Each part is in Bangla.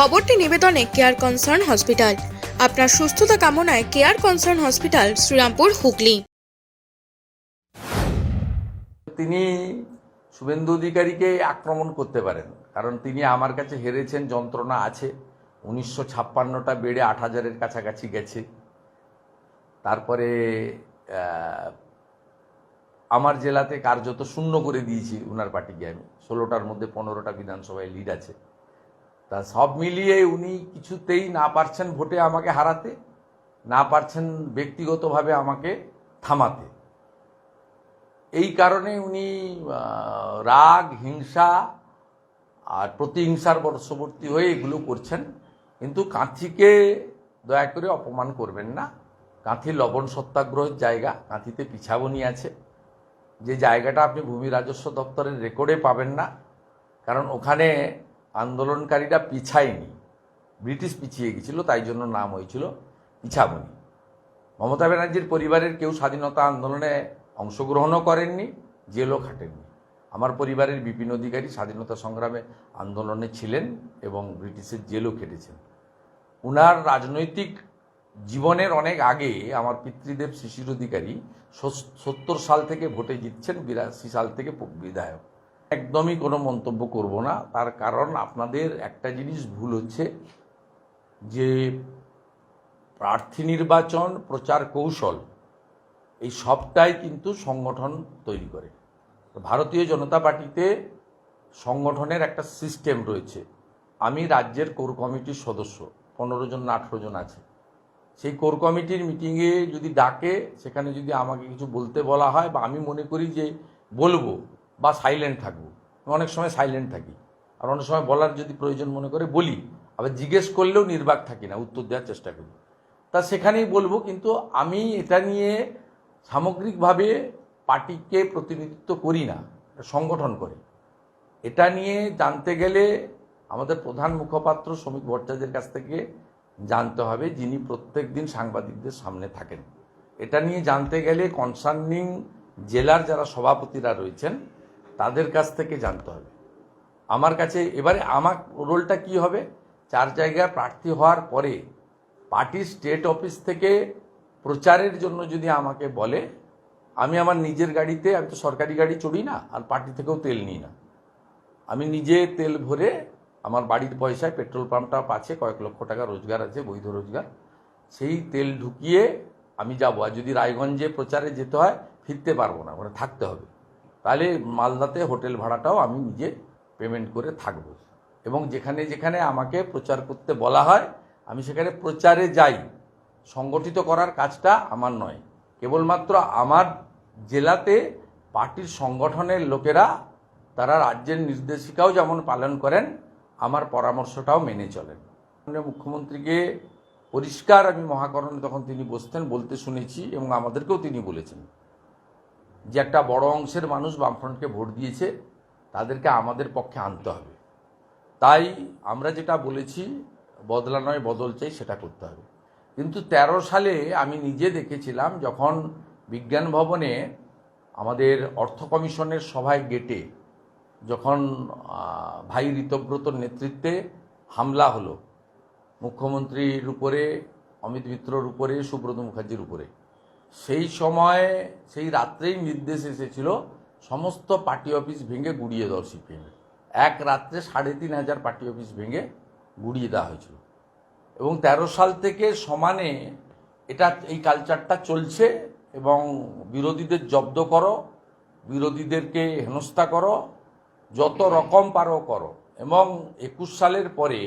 খবরটি নিবেদনে কেয়ার কনসার্ন হসপিটাল আপনার সুস্থতা কামনায় Care Concern hospital Serampore, Hooghly. তিনি শুভেন্দু অধিকারীকে আক্রমণ করতে পারেন, কারণ তিনি আমার কাছে হেরেছেন, যন্ত্রণা আছে। উনিশশো ছাপ্পান্নটা বেড়ে আট হাজারের কাছাকাছি গেছে। তারপরে আমার জেলাতে কার্যত শূন্য করে দিয়েছি উনার পার্টিকে আমি। ষোলোটার মধ্যে পনেরোটা বিধানসভায় লিড আছে। তা সব মিলিয়ে উনি কিছুতেই না পারছেন ভোটে আমাকে হারাতে, না পারছেন ব্যক্তিগতভাবে আমাকে থামাতে। এই কারণে উনি রাগ, হিংসা আর প্রতিহিংসার বর্ষবর্তী হয়ে এগুলো করছেন। কিন্তু কাঁথিকে দয়া করে অপমান করবেন না। কাঁথি লবণ সত্যাগ্রহের জায়গা, কাঁথিতে পিছাবনি আছে। যে জায়গাটা আপনি ভূমি রাজস্ব দপ্তরের রেকর্ডে পাবেন না, কারণ ওখানে আন্দোলনকারীরা পিছায়নি। ব্রিটিশ পিছিয়ে গেছিল, তাই জন্য নাম হয়েছিল পিছাবনি মমতা ব্যানার্জির পরিবারের কেউ স্বাধীনতা আন্দোলনে অংশগ্রহণও করেননি, জেলও খাটেননি। আমার পরিবারের বিপিন অধিকারী স্বাধীনতা সংগ্রামে আন্দোলনে ছিলেন এবং ব্রিটিশের জেলও খেটেছেন। উনার রাজনৈতিক জীবনের অনেক আগে আমার পিতৃদেব শিশির অধিকারী সত্তর সাল থেকে ভোটে জিতছেন, বিরাশি সাল থেকে বিধায়ক। একদমই কোনো মন্তব্য করব না। তার কারণ আপনাদের একটা জিনিস ভুল হচ্ছে, যে প্রার্থী নির্বাচন, প্রচার কৌশল, এই সবটাই কিন্তু সংগঠন তৈরি করে। ভারতীয় জনতা পার্টিতে সংগঠনের একটা সিস্টেম রয়েছে। আমি রাজ্যের কোর কমিটির সদস্য, পনেরো জন না আঠেরো জন আছে। সেই কোর কমিটির মিটিংয়ে যদি ডাকে, সেখানে যদি আমাকে কিছু বলতে বলা হয় বা আমি মনে করি যে বলব বা সাইলেন্ট থাকব। অনেক সময় সাইলেন্ট থাকি। আর অনেক সময় বলার যদি প্রয়োজন মনে করে বলি, আবার জিজ্ঞেস করলেও নির্বাক থাকি না, উত্তর দেওয়ার চেষ্টা করি। তা সেখানেই বলব, কিন্তু আমি এটা নিয়ে সামগ্রিকভাবে পার্টিকে প্রতিনিধিত্ব করি না সংগঠন করে। এটা নিয়ে জানতে গেলে আমাদের প্রধান মুখপাত্র শ্রমিক ভট্টাচার্যের কাছ থেকে জানতে হবে, যিনি প্রত্যেক দিন সাংবাদিকদের সামনে থাকেন। এটা নিয়ে জানতে গেলে কনসার্নিং জেলার যারা সভাপতিরা রয়েছেন তাদের কাছ থেকে জানতে হবে। আমার কাছে এবারে আমার রোলটা কি হবে? চার জায়গায় প্রার্থী হওয়ার পরে পার্টির স্টেট অফিস থেকে প্রচারের জন্য যদি আমাকে বলে, আমি আমার নিজের গাড়িতে, আমি তো সরকারি গাড়ি চড়ি না, আর পার্টি থেকেও তেল নিই না। আমি নিজে তেল ভরে আমার বাড়ির পয়সায় পেট্রোল পাম্পটা আছে কয়েক লক্ষ টাকা রোজগার আছে, বৈধ রোজগার। সেই তেল ঢুকিয়ে আমি যাব। আর যদি রায়গঞ্জে প্রচারে যেতে হয়, ফিরতে পারব না ওখানে থাকতে হবে। তাহলে মালদাতে হোটেল ভাড়াটাও আমি নিজে পেমেন্ট করে থাকব। এবং যেখানে যেখানে আমাকে প্রচার করতে বলা হয়, আমি সেখানে প্রচারে যাই। সংগঠিত করার কাজটা আমার নয়। কেবলমাত্র আমার জেলাতে পার্টির সংগঠনের লোকেরা, তারা রাজ্যের নির্দেশিকাও যেমন পালন করেন, আমার পরামর্শটাও মেনে চলেন। মুখ্যমন্ত্রীকে পরিষ্কার আমি মহাকরণে তখন তিনি বসতেন, বলতে শুনেছি এবং আমাদেরকেও তিনি বলেছেন। যে একটা বড় অংশের মানুষ বামফ্রন্টকে ভোট দিয়েছে, তাদেরকে আমাদের পক্ষে আনতে হবে। তাই আমরা যেটা বলেছি, বদলা নয়, বদল চাই, সেটা করতে হবে। কিন্তু ১৩ সালে আমি নিজে দেখেছিলাম, যখন বিজ্ঞান ভবনে আমাদের অর্থ কমিশনের সভায় গেটে যখন ভাই ঋতব্রতর নেতৃত্বে হামলা হলো, মুখ্যমন্ত্রীর উপরে, অমিত মিত্রর উপরে, সুব্রত মুখার্জির উপরে সেই সময়ে, সেই রাত্রেই নির্দেশ এসেছিল, সমস্ত পার্টি অফিস ভেঙে গুড়িয়ে দাও সিপিএমের এক রাত্রে সাড়ে তিন হাজার পার্টি অফিস ভেঙে গুড়িয়ে দেওয়া হয়েছিল। এবং তেরো সাল থেকে সমানে এটা, এই কালচারটা চলছে এবং বিরোধীদের জব্দ করো, বিরোধীদেরকে হেনস্থা করো, যত রকম পারো করো। এবং একুশ সালের পরে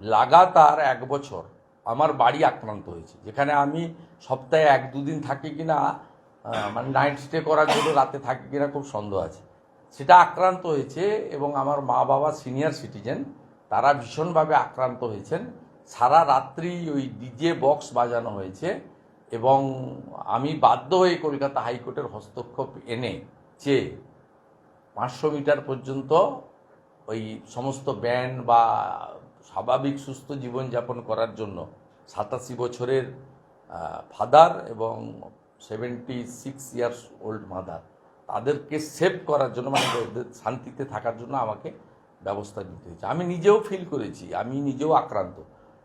লাগাতার এক বছর আমার বাড়ি আক্রান্ত হয়েছে। যেখানে আমি সপ্তাহে এক, দুদিন থাকি কি না মানে নাইট স্টে করার জন্য রাতে থাকি কিনা খুব সন্দেহ আছে। সেটা আক্রান্ত হয়েছে এবং আমার মা বাবা সিনিয়র সিটিজেন তারা ভীষণভাবে আক্রান্ত হয়েছেন। সারা রাত্রি ওই ডিজে বক্স বাজানো হয়েছে এবং আমি বাধ্য হয়ে কলকাতা হাইকোর্টের হস্তক্ষেপ এনে চেয়ে পাঁচশো মিটার পর্যন্ত ওই সমস্ত ব্যান্ড বা স্বাভাবিক সুস্থ জীবনযাপন করার জন্য সাতাশি বছরের ফাদার এবং seventy six years old mother তাদেরকে সেভ করার জন্য মানে শান্তিতে থাকার জন্য আমাকে ব্যবস্থা নিতে হয়েছে। আমি নিজেও ফিল করেছি, আমি নিজেও আক্রান্ত।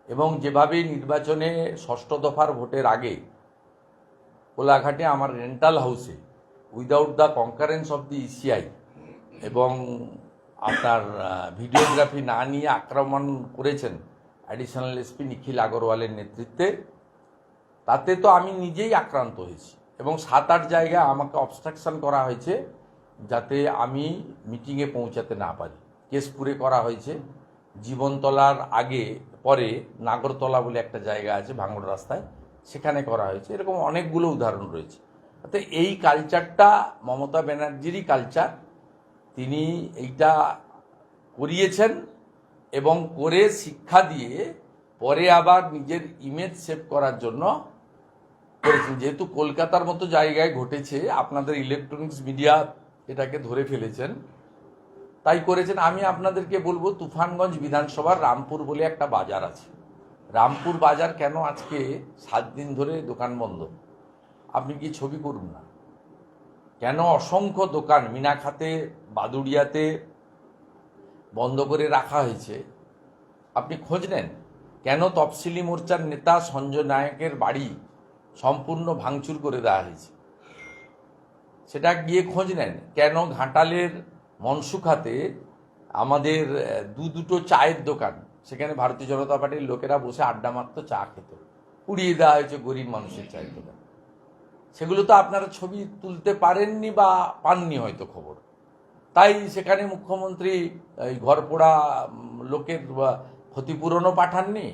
এবং যেভাবে নির্বাচনে ষষ্ঠ দফার ভোটের আগে কোলাঘাটে আমার রেন্টাল হাউসে without the concurrence of the ECI এবং আপনার ভিডিওগ্রাফি না নিয়ে আক্রমণ করেছেন অ্যাডিশনাল এসপি নিখিল আগরওয়ালের নেতৃত্বে। তাতে তো আমি নিজেই আক্রান্ত হয়েছি এবং সাত আট জায়গায় আমাকে অবস্ট্রাকশন করা হয়েছে যাতে আমি মিটিংয়ে পৌঁছাতে না পারি। কেশপুরে করা হয়েছে। জীবনতলার আগে, পরে নাগরতলা বলে একটা জায়গা আছে ভাঙড় রাস্তায়, সেখানে করা হয়েছে। এরকম অনেকগুলো উদাহরণ রয়েছে। তো এই কালচারটা মমতা ব্যানার্জিরই কালচার তিনি এইটা করিয়েছেন। এবং করে শিক্ষা দিয়ে পরে আবার নিজের ইমেজ সেভ করার জন্য করেছেন। যেহেতু কলকাতার মতো জায়গায় ঘটেছে, আপনাদের ইলেকট্রনিক্স মিডিয়া এটাকে ধরে ফেলেছেন। তাই করেছেন। আমি আপনাদেরকে বলব, তুফানগঞ্জ বিধানসভার রামপুর বলে একটা বাজার আছে। রামপুর বাজার কেন আজকে সাত দিন ধরে দোকান বন্ধ? আপনি কি ছবি করুন না? কেন অসংখ্য দোকান মিনাখাতে বাদুড়িয়াতে বন্ধ করে রাখা হয়েছে। আপনি খোঁজ নেন, কেন তফসিলি মোর্চার নেতা সঞ্জয় নায়কের বাড়ি সম্পূর্ণ ভাঙচুর করে দেওয়া হয়েছে? সেটা গিয়ে খোঁজ নেন, কেন ঘাটালের মনসুখাতে আমাদের দু দুটো চায়ের দোকান, সেখানে ভারতীয় জনতা পার্টির লোকেরা বসে আড্ডা মারতো, চা খেত। উড়িয়ে দেওয়া হয়েছে গরিব মানুষের চায়ের দোকান। সেগুলো তো আপনারা ছবি তুলতে পারেননি বা পাননি হয়তো খবর। তাই সেখানে মুখ্যমন্ত্রী এই ঘরপোড়া লোকের ক্ষতিপূরণও পাঠাননি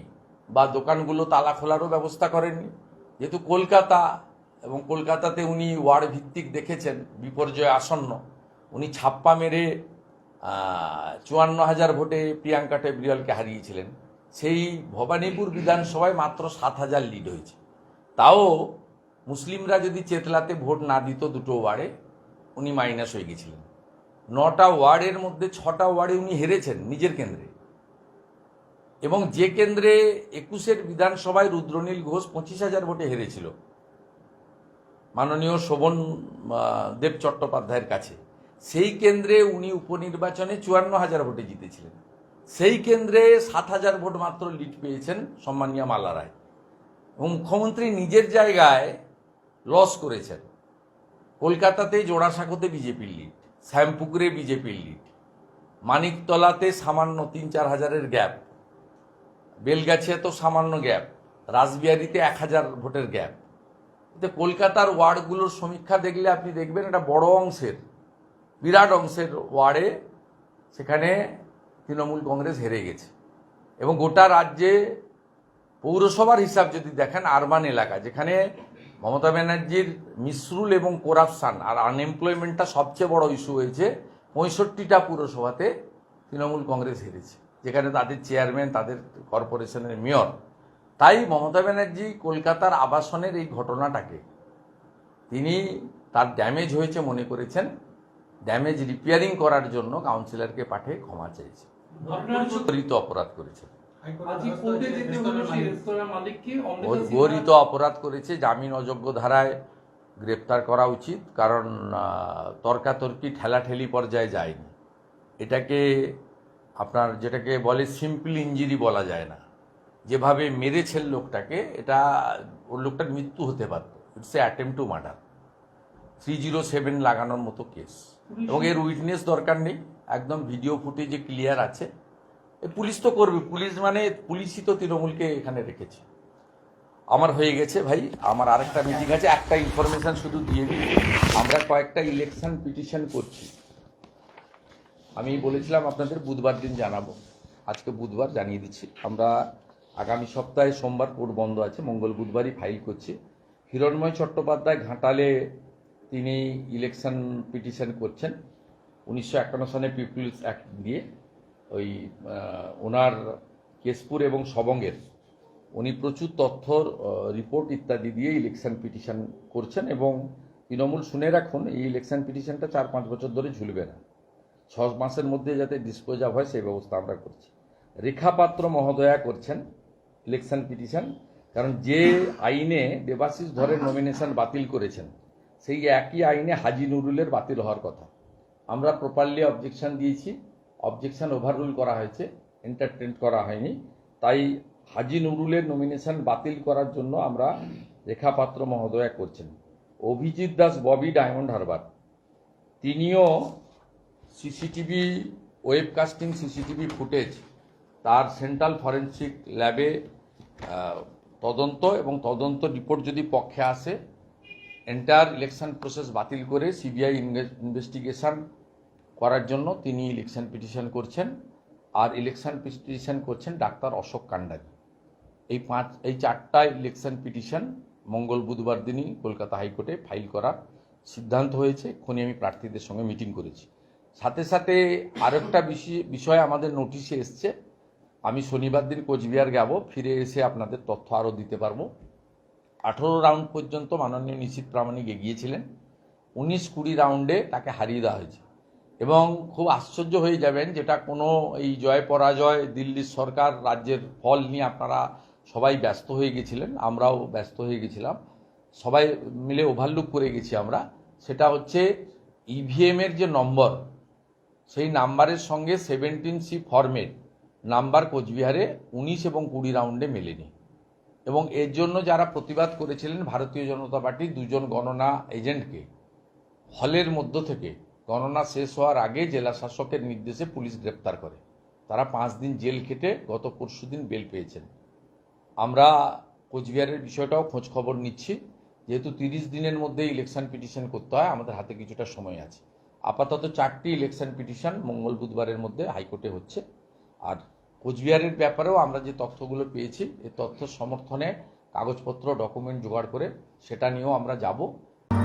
বা দোকানগুলো তালা খোলারও ব্যবস্থা করেননি। যেহেতু কলকাতা, এবং কলকাতাতে উনি ওয়ার্ড ভিত্তিক দেখেছেন, বিপর্যয় আসন্ন। উনি ছাপ্পা মেরে চুয়ান্ন হাজার ভোটে প্রিয়াঙ্কা টেবরিয়ালকে হারিয়েছিলেন। সেই ভবানীপুর বিধানসভায় মাত্র সাত হাজার লিড হয়েছে। তাও মুসলিমরা যদি চেতলাতে ভোট না দিত, দুটো ওয়ার্ডে উনি মাইনাস হয়ে গেছিলেন। নটা ওয়ার্ডের মধ্যে ছটা ওয়ার্ডে উনি হেরেছেন নিজের কেন্দ্রে। এবং যে কেন্দ্রে একুশের বিধানসভায় রুদ্রনীল ঘোষ পঁচিশ হাজার ভোটে হেরেছিল, মাননীয় শোভন দেব চট্টোপাধ্যায়ের কাছে, সেই কেন্দ্রে উনি উপনির্বাচনে চুয়ান্ন হাজার ভোটে জিতেছিলেন। সেই কেন্দ্রে সাত হাজার ভোট মাত্র লিড পেয়েছেন সম্মানীয় মাল্লা রায়। এবং মুখ্যমন্ত্রী নিজের জায়গায় লস করেছেন। কলকাতাতে জোড়াসাঁকোতে বিজেপির লিড শ্যামপুকুরে বিজেপির লিড মানিকতলাতে সামান্য তিন চার হাজারের গ্যাপ বেলগাছিয়া তো সামান্য গ্যাপ রাসবিহারিতে এক হাজার ভোটের গ্যাপ এতে কলকাতার ওয়ার্ডগুলোর সমীক্ষা দেখলে আপনি দেখবেন এটা বড় অংশের, বিরাট অংশের ওয়ার্ডে সেখানে তৃণমূল কংগ্রেস হেরে গেছে। এবং গোটা রাজ্যে পৌরসভার হিসাব যদি দেখেন, আরবান এলাকা, যেখানে মমতা ব্যানার্জির মিসরুল এবং করাপশান আর আনএমপ্লয়মেন্টটা সবচেয়ে বড় ইস্যু হয়েছে পঁয়ষট্টিটা পুরসভাতে তৃণমূল কংগ্রেস হেরেছে যেখানে তাদের চেয়ারম্যান তাদের কর্পোরেশনের মেয়র। তাই মমতা ব্যানার্জি কলকাতার আবাসনের এই ঘটনাটাকে তিনি তার ড্যামেজ হয়েছে মনে করেছেন ড্যামেজ রিপেয়ারিং করার জন্য কাউন্সিলরকে পাঠিয়ে ক্ষমা চেয়েছে। পরিচিত অপরাধ করেছে গরিত অপরাধ করেছে জামিন অযোগ্য ধারায় গ্রেপ্তার করা উচিত কারণ তর্কাতর্কি ঠেলাঠেলি পর্যায়ে যায়নি। এটাকে আপনার যেটাকে বলে সিম্পল ইঞ্জুরি বলা যায় না। যেভাবে মেরেছেন লোকটাকে এটা ওর লোকটার মৃত্যু হতে পারত। It's a attempt to murder three zero seven লাগানোর মতো কেস এবং এর উইটনেস দরকার নেই একদম ভিডিও ফুটেজে ক্লিয়ার আছে। পুলিশ তো করবে, পুলিশ মানে পুলিশই তো তৃণমূলকে এখানে রেখেছে। আমার হয়ে গেছে ভাই, আমার আরেকটা মিটিং আছে, একটা ইনফরমেশন শুধু দিয়ে দিই। আমরা কয়েকটা ইলেকশন পিটিশন করছি। আমি বলেছিলাম আপনাদের বুধবার দিন জানাব। আজকে বুধবার জানিয়ে দিচ্ছি। আমরা আগামী সপ্তাহে সোমবার কোর্ট বন্ধ আছে, মঙ্গল বুধবারই ফাইল করছি। হিরণময় চট্টোপাধ্যায় ঘাটালে তিনি ইলেকশন পিটিশন করছেন। উনিশশো একান্ন সনে পিপুলস অ্যাক্ট দিয়ে ওই ওনার কেশপুর এবং সবঙ্গের, উনি প্রচুর তথ্য রিপোর্ট ইত্যাদি দিয়ে ইলেকশন পিটিশন করছেন এবং তৃণমূল শুনে রাখুন, এই ইলেকশন পিটিশনটা চার পাঁচ বছর ধরে ঝুলবে না। ছ মাসের মধ্যে যাতে ডিসপোজ হয় সেই ব্যবস্থা আমরা করছি। রেখা পাত্র মহোদয়া করছেন ইলেকশন পিটিশন কারণ যে আইনে দেবাশিস ধরের নমিনেশন বাতিল করেছেন, সেই একই আইনে হাজি নুরুলের বাতিল হওয়ার কথা। আমরা প্রপারলি অবজেকশন দিয়েছি। অবজেকশন ওভাররুল করা হয়েছে এন্টারটেন করা হয়নি। তাই হাজি নুরুলের নমিনেশন বাতিল করার জন্য আমরা রেখা পাত্র মহোদয়া করছেন। অভিজিৎ দাস, ববি ডায়মন্ড হারবার। তিনিও সিসিটিভি ওয়েবকাস্টিং সিসিটিভি ফুটেজ তার সেন্ট্রাল ফরেন্সিক ল্যাবে তদন্ত এবং তদন্ত রিপোর্ট যদি পক্ষে আসে এন্টায়ার ইলেকশন প্রসেস বাতিল করে সিবিআই ইনভেস্টিগেশন করার জন্য তিনি ইলেকশন পিটিশন করছেন আর ইলেকশন পিটিশন করছেন ডাক্তার অশোক কান্ডারি। এই পাঁচ, এই চারটা ইলেকশন পিটিশন মঙ্গল বুধবার দিনই কলকাতা হাইকোর্টে ফাইল করার সিদ্ধান্ত হয়েছে। এক্ষুনি আমি প্রার্থীদের সঙ্গে মিটিং করেছি। সাথে সাথে আরেকটা বিষয় বিষয় আমাদের নোটিশে এসছে। আমি শনিবার দিন কোচবিহার যাব, ফিরে এসে আপনাদের তথ্য আরও দিতে পারব। আঠেরো রাউন্ড পর্যন্ত মাননীয় নিশীত প্রামাণিক এগিয়েছিলেন। উনিশ কুড়ি রাউন্ডে তাকে হারিয়ে দেওয়া হয়েছে। এবং খুব আশ্চর্য হয়ে যাবেন যেটা কোনো এই জয় পরাজয় দিল্লির সরকার রাজ্যের ফল নিয়ে আপনারা সবাই ব্যস্ত হয়ে গেছিলেন, আমরাও ব্যস্ত হয়ে গেছিলাম। সবাই মিলে ওভারলুক করে গেছি আমরা। সেটা হচ্ছে ইভিএমের যে নম্বর, সেই নাম্বারের সঙ্গে সেভেন্টিন সি ফর্মেট নাম্বার কোচবিহারে উনিশ এবং কুড়ি রাউন্ডে মেলেনি। এবং এর জন্য যারা প্রতিবাদ করেছিলেন, ভারতীয় জনতা পার্টি দুজন গণনা এজেন্টকে হলের মধ্য থেকে গণনা শেষ হওয়ার আগে জেলা শাসকের নির্দেশে পুলিশ গ্রেপ্তার করে। তারা পাঁচ দিন জেল খেটে গত পরশুদিন বেল পেয়েছেন। আমরা কোচবিহারের বিষয়টাও খোঁজ খবর নিচ্ছি। যেহেতু তিরিশ দিনের মধ্যে ইলেকশন পিটিশন করতে হয়, আমাদের হাতে কিছুটা সময় আছে। আপাতত চারটি ইলেকশন পিটিশন মঙ্গল বুধবারের মধ্যে হাইকোর্টে হচ্ছে। আর কোচবিহারের ব্যাপারেও আমরা যে তথ্যগুলো পেয়েছি এই তথ্য সমর্থনে কাগজপত্র ডকুমেন্ট জোগাড় করে সেটা নিয়েও আমরা যাব।